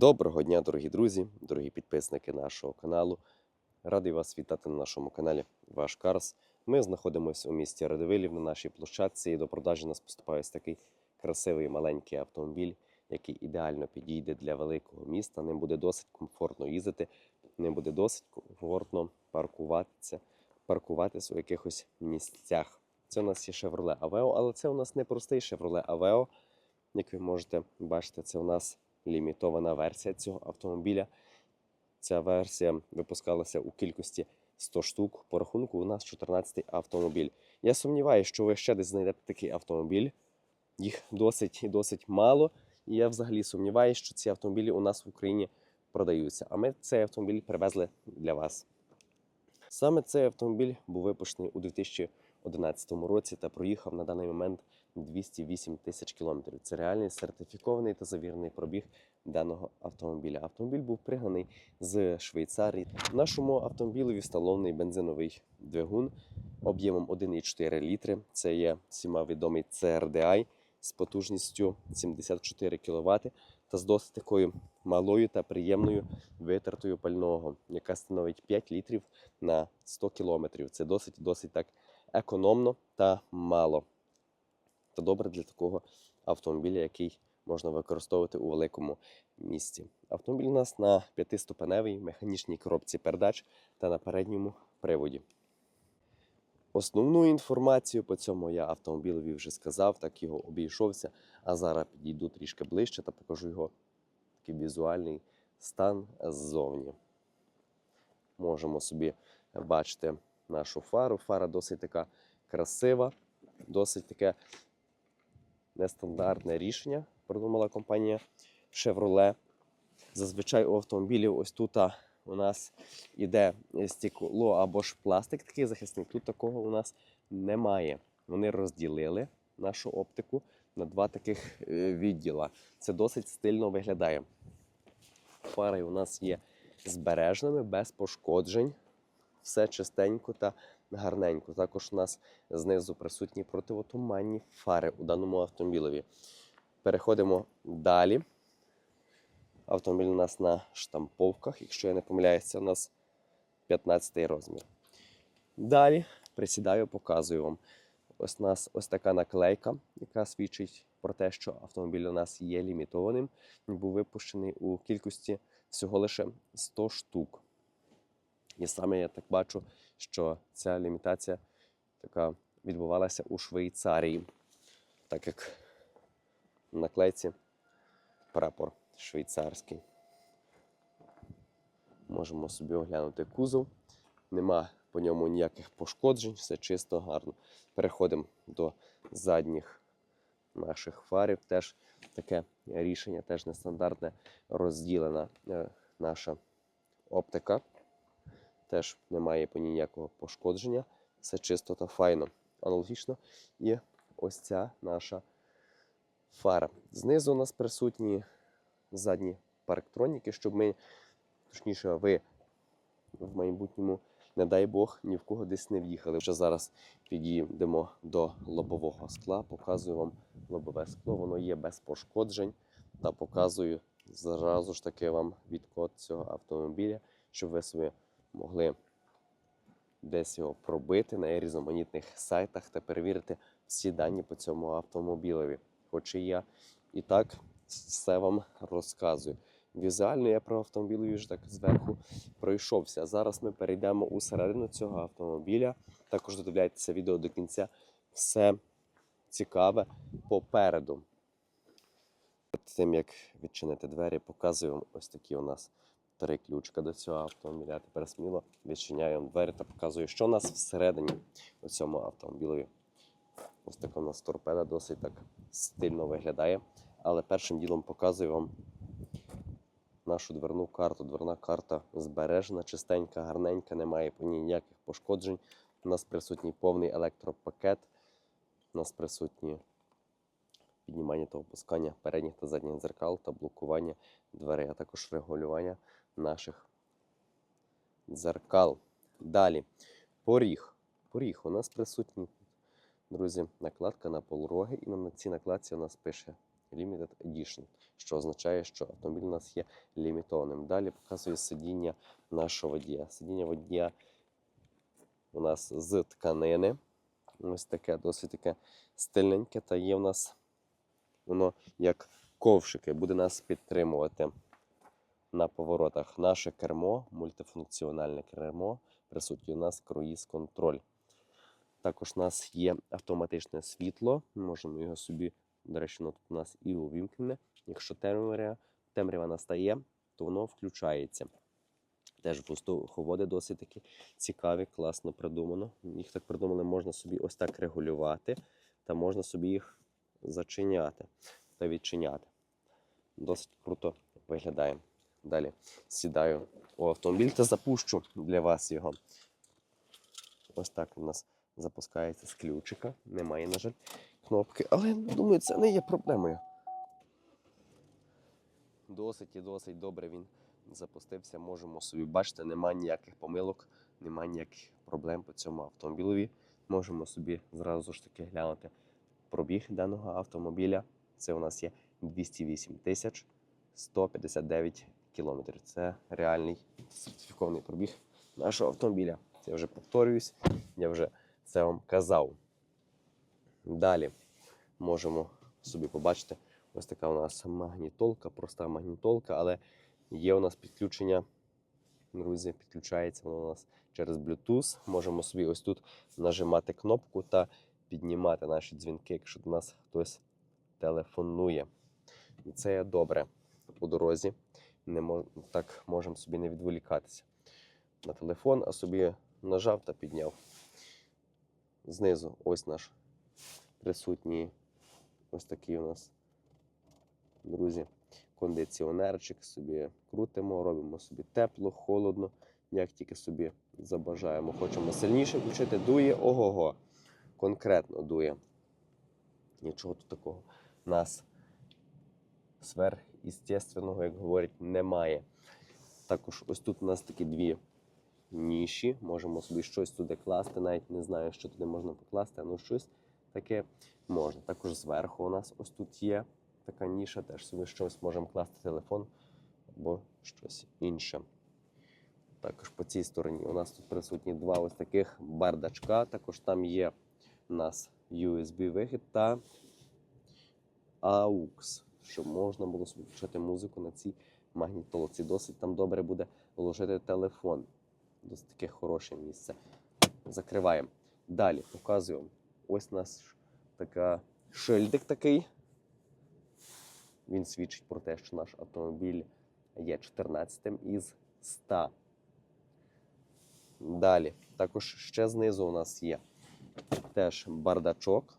Доброго дня, дорогі друзі, дорогі підписники нашого каналу. Радий вас вітати на нашому каналі Ваш Карс. Ми знаходимося у місті Радивилів на нашій площадці. І до продажі нас поступає ось такий красивий маленький автомобіль, який ідеально підійде для великого міста. Ним буде досить комфортно їздити, ним буде досить комфортно паркуватися, паркуватися у якихось місцях. Це у нас є Chevrolet Aveo, але це у нас не простий Chevrolet Aveo. Як ви можете бачити, це у нас лімітована версія цього автомобіля. Ця версія випускалася у кількості 100 штук. По рахунку у нас 14 автомобіль. Я сумніваюся, що ви ще десь знайдете такий автомобіль. Їх досить і досить мало. І я взагалі сумніваюся, що ці автомобілі у нас в Україні продаються. А ми цей автомобіль привезли для вас. Саме цей автомобіль був випущений у 2011 році та проїхав на даний момент 208 тисяч кілометрів. Це реальний сертифікований та завірений пробіг даного автомобіля. Автомобіль був пригнаний з Швейцарії. Нашому автомобілеві встановлений бензиновий двигун об'ємом 1,4 літри. Це є всіма відомий CRDI з потужністю 74 кВт та з досить такою малою та приємною витратою пального, яка становить 5 літрів на 100 км. Це досить досить так економно та мало. Та добре для такого автомобіля, який можна використовувати у великому місті. Автомобіль у нас на п'ятиступеневій механічній коробці передач та на передньому приводі. Основну інформацію по цьому я автомобілеві вже сказав, так його обійшовся. А зараз підійду трішки ближче та покажу його такий візуальний стан ззовні. Можемо собі бачити нашу фару. Фара досить така красива, досить таке нестандартне рішення придумала компанія Chevrolet. Зазвичай у автомобілів ось тут у нас іде стекло або ж пластик такий захисний. Тут такого у нас немає. Вони розділили нашу оптику на два таких е, відділа. Це досить стильно виглядає. Фари у нас є збережними, без пошкоджень. Все чистенько та гарненько. Також у нас знизу присутні противотуманні фари у даному автомобілеві. Переходимо далі. Автомобіль у нас на штамповках, якщо я не помиляюся, у нас 15 розмір. Далі присідаю, показую вам. Ось у нас ось така наклейка, яка свідчить про те, що автомобіль у нас є лімітованим. Він був випущений у кількості всього лише 100 штук. І саме я так бачу, що ця лімітація така відбувалася у Швейцарії, так як на наклейці прапор швейцарський. Можемо собі оглянути кузов. Нема по ньому ніяких пошкоджень, все чисто, гарно. Переходимо до задніх наших фарів. Теж таке рішення, теж нестандартне розділена е, наша оптика. Теж немає по ній ніякого пошкодження. Все чисто та файно. Аналогічно і ось ця наша фара. Знизу у нас присутні задні парктроніки, щоб ми, точніше, ви в майбутньому, не дай Бог, ні в кого десь не в'їхали. Вже зараз підійдемо до лобового скла, показую вам лобове скло, воно є без пошкоджень та показую зразу ж таки вам відкод цього автомобіля, щоб ви собі могли десь його пробити на різноманітних сайтах та перевірити всі дані по цьому автомобілеві. Хоч і я і так все вам розказую. Візуально я про автомобіль вже так зверху пройшовся. Зараз ми перейдемо у середину цього автомобіля. Також додивляйтеся відео до кінця. Все цікаве попереду. Перед тим як відчинити двері, показую вам ось такі у нас три ключка до цього автомобіля. Тепер сміло відчиняю вам двері та показую, що у нас всередині у цьому автомобілі. Ось така у нас торпеда досить так стильно виглядає. Але першим ділом показую вам нашу дверну карту. Дверна карта збережена, чистенька, гарненька, немає по ній ніяких пошкоджень. У нас присутній повний електропакет. У нас присутні піднімання та опускання передніх та задніх дзеркал та блокування дверей, а також регулювання наших дзеркал. Далі поріг. Поріг у нас присутній, друзі, накладка на полроги, і на цій накладці у нас пише Limited Edition, що означає, що автомобіль у нас є лімітованим. Далі показує сидіння нашого водія. Сидіння водія у нас з тканини. Ось таке, досить таке стильненьке, та є в нас воно як ковшики, буде нас підтримувати на поворотах. Наше кермо, мультифункціональне кермо, присутній у нас круїз-контроль. Також у нас є автоматичне світло. Ми можемо його собі, до речі, воно тут у нас і увімкнене. Якщо темрява, темрява настає, то воно включається. Теж воздуховоди досить такі цікаві, класно придумано. Їх так придумали, можна собі ось так регулювати, та можна собі їх зачиняти та відчиняти. Досить круто виглядає. Далі сідаю у автомобіль та запущу для вас його. Ось так у нас запускається з ключика. Немає, на жаль, кнопки, але думаю, це не є проблемою. Досить і досить добре він запустився. Можемо собі бачити, немає ніяких помилок, немає ніяких проблем по цьому автомобілеві. Можемо собі зразу ж таки глянути пробіг даного автомобіля. Це у нас є 208 тисяч 159 кілометрів. Це реальний сертифікований пробіг нашого автомобіля. Я вже повторююсь, я вже це вам казав. Далі можемо собі побачити ось така у нас магнітолка, проста магнітолка, але є у нас підключення. Друзі, підключається воно у нас через Bluetooth. Можемо собі ось тут нажимати кнопку та піднімати наші дзвінки, якщо до нас хтось телефонує. І це є добре у дорозі. Не мож... Так можемо собі не відволікатися на телефон, а собі нажав та підняв. Знизу ось наш присутній ось такий у нас, друзі, кондиціонерчик. Собі крутимо, робимо собі тепло, холодно, як тільки собі забажаємо. Хочемо сильніше включити, дує, ого-го, конкретно дує. Нічого тут такого нас сверхъестественного, як говорять, немає. Також ось тут у нас такі дві ніші. Можемо собі щось туди класти. Навіть не знаю, що туди можна покласти, але щось таке можна. Також зверху у нас ось тут є така ніша, теж собі щось можемо класти телефон або щось інше. Також по цій стороні у нас тут присутні два ось таких бардачка. Також там є у нас USB-вихід та AUX, щоб можна було включати музику на цій магнітолці. Досить там добре буде вложити телефон. Досить таке хороше місце. Закриваємо. Далі показуємо. Ось нас така шильдик такий. Він свідчить про те, що наш автомобіль є 14 із 100. Далі, також ще знизу у нас є теж бардачок.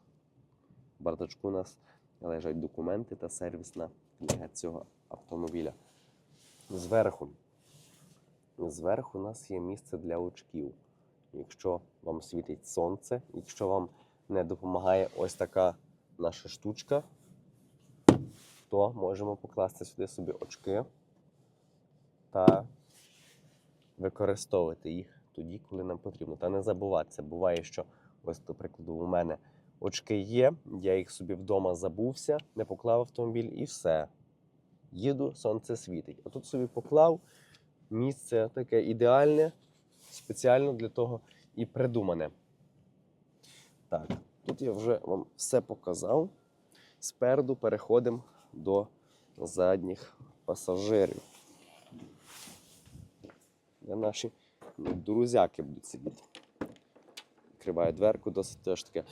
В бардачку у нас лежать документи та сервісна книга цього автомобіля. Зверху. Зверху у нас є місце для очків. Якщо вам світить сонце, якщо вам не допомагає ось така наша штучка, то можемо покласти сюди собі очки та використовувати їх тоді, коли нам потрібно. Та не забуватися. Буває, що ось, до прикладу, у мене очки є, я їх собі вдома забувся, не поклав автомобіль і все. Їду, сонце світить. А тут собі поклав місце таке ідеальне, спеціально для того і придумане. Так, тут я вже вам все показав. Спереду переходимо до задніх пасажирів. Де наші друзяки будуть сидіти. Відкриваю дверку, досить теж таке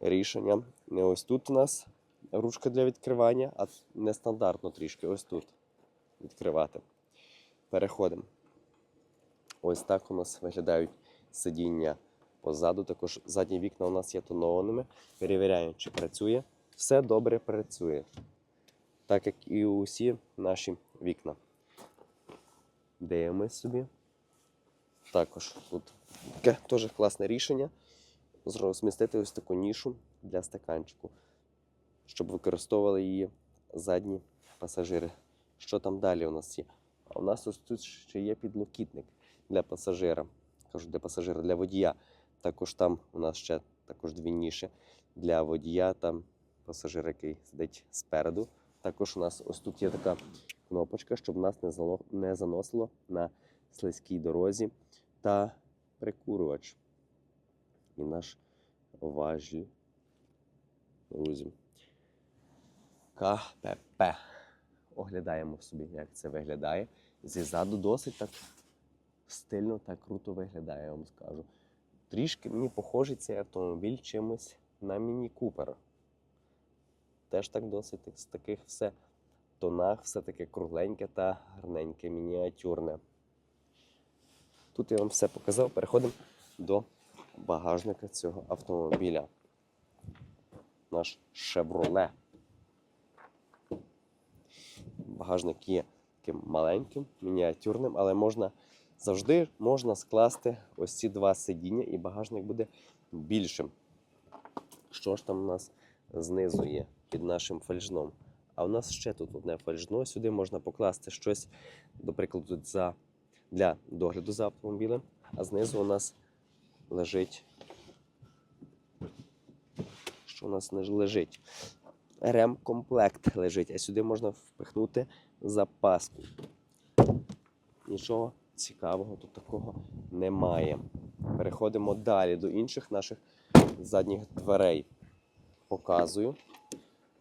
рішення. Не ось тут у нас ручка для відкривання, а нестандартно трішки ось тут відкривати. Переходимо. Ось так у нас виглядають сидіння позаду. Також задні вікна у нас є тонованими. Перевіряємо, чи працює. Все добре працює. Так як і усі наші вікна. Дивимось собі. Також тут таке теж класне рішення. Розмістити ось таку нішу для стаканчику, щоб використовували її задні пасажири. Що там далі у нас є? А у нас ось тут ще є підлокітник для пасажира. Кажу, для пасажира, для водія. Також там у нас ще також дві ніші для водія. Там пасажир, який сидить спереду, Також у нас ось тут є така кнопочка, щоб нас не, зало- не заносило на слизькій дорозі та прикурювач. І наш важіль. Друзі. КПП. Оглядаємо собі, як це виглядає. Зізаду досить так стильно та круто виглядає, я вам скажу. Трішки мені похожий цей автомобіль чимось на Міні Купер. Теж так досить з таких все тонах, все таке кругленьке та гарненьке, мініатюрне. Тут я вам все показав. Переходимо до багажника цього автомобіля. Наш Chevrolet. Багажник є таким маленьким, мініатюрним, але можна завжди можна скласти ось ці два сидіння, і багажник буде більшим. Що ж там у нас знизу є під нашим фальжном? А у нас ще тут одне фальжно. Сюди можна покласти щось, до прикладу, за, для догляду за автомобілем. А знизу у нас лежить. Що у нас лежить? Ремкомплект лежить, а сюди можна впихнути запаску. Нічого цікавого тут такого немає. Переходимо далі до інших наших задніх дверей. Показую.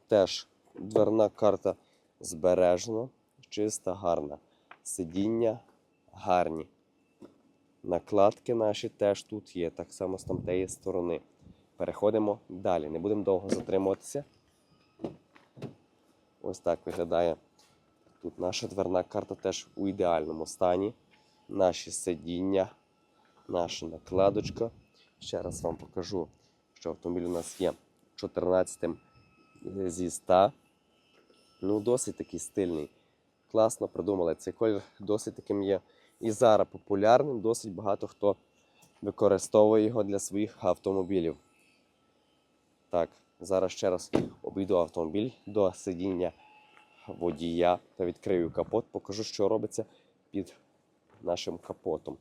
Теж дверна карта збережена, чиста, гарна. Сидіння гарні. Накладки наші теж тут є, так само з тамтеї сторони. Переходимо далі. Не будемо довго затримуватися. Ось так виглядає тут наша дверна карта теж у ідеальному стані. Наші сидіння, наша накладочка. Ще раз вам покажу, що автомобіль у нас є 14 зі 100. Ну, досить такий стильний. Класно придумали. Цей колір досить таким є і зараз популярним. Досить багато хто використовує його для своїх автомобілів. Так, зараз ще раз обійду автомобіль до сидіння водія та відкрию капот. Покажу, що робиться під нашим капотом.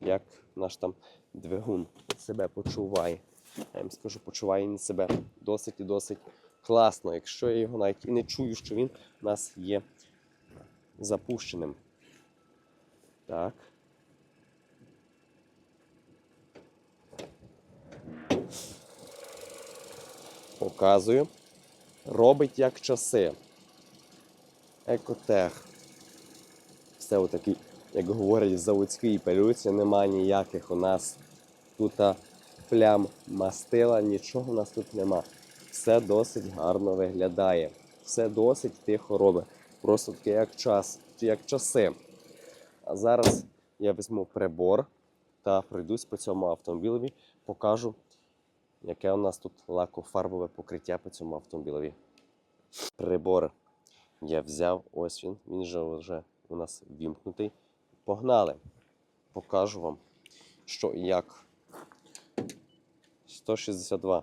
Як наш там двигун себе почуває. Я їм скажу, почуває він себе досить і досить класно, якщо я його навіть і не чую, що він у нас є запущеним. Так. Показую. Робить як часи. Екотех. Все отакий, як говорять, заводський пелюці, нема ніяких у нас тут плям мастила, нічого у нас тут нема. Все досить гарно виглядає. Все досить тихо робить. Просто таке як час, як часи. А зараз я візьму прибор та пройдусь по цьому автомобілеві, покажу, яке у нас тут лакофарбове покриття по цьому автомобілеві. Прибор я взяв, ось він, він же вже у нас вімкнутий. Погнали! Покажу вам, що і як. 162,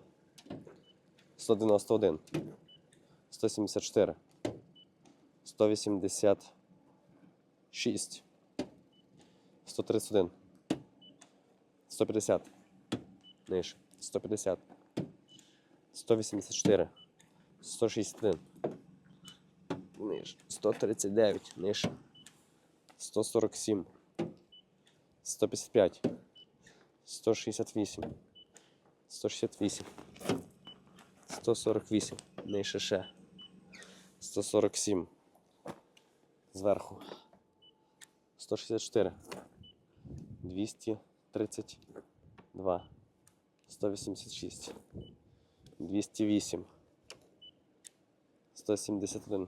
191, 174, 186, 131, 150, нижче, 150, 184, 161, нижче, 139, нижче, 147, 155, 168, 168, 148, нижче ще, 147, зверху, 164, 232, 186, 208, 171,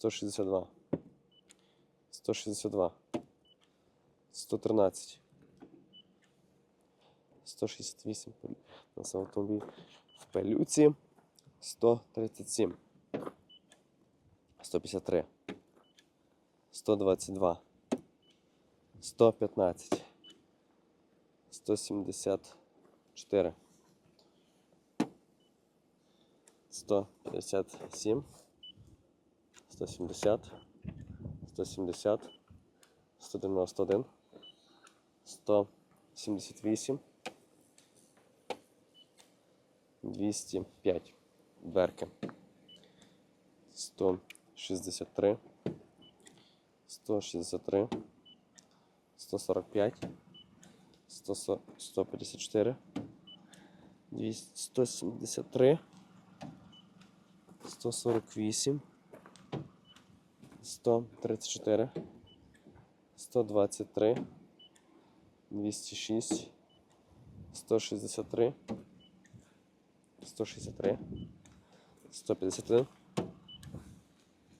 162, 162, 113, 168 пелю- у нас автомобіль в пелюці, 137, 153, 122, 115, 174, 157, 170, 170, 191, 178, 205. дверки. 163, 163, 145, 100, 154, 200, 173, 148, 134, 123, 206, 163, 163, 151,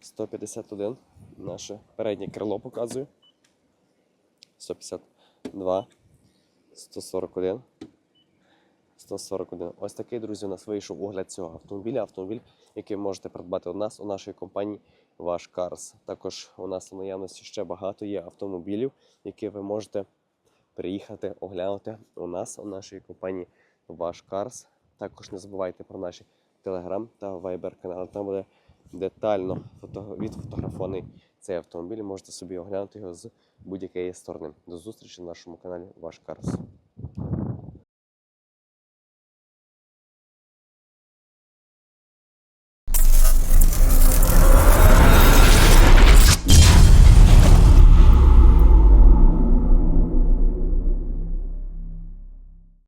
151. Наше переднє крило показую. 152, 141, 141. Ось такий, друзі, у нас вийшов огляд цього автомобіля. Автомобіль, який можете придбати у нас у нашій компанії Ваш Карс. Також у нас у наявності ще багато є автомобілів, які ви можете приїхати оглянути у нас у нашій компанії Ваш Карс. Також не забувайте про наші Telegram та Viber канали. Там буде детально відфотографований цей автомобіль. Можете собі оглянути його з будь-якої сторони. До зустрічі на нашому каналі Ваш Карс.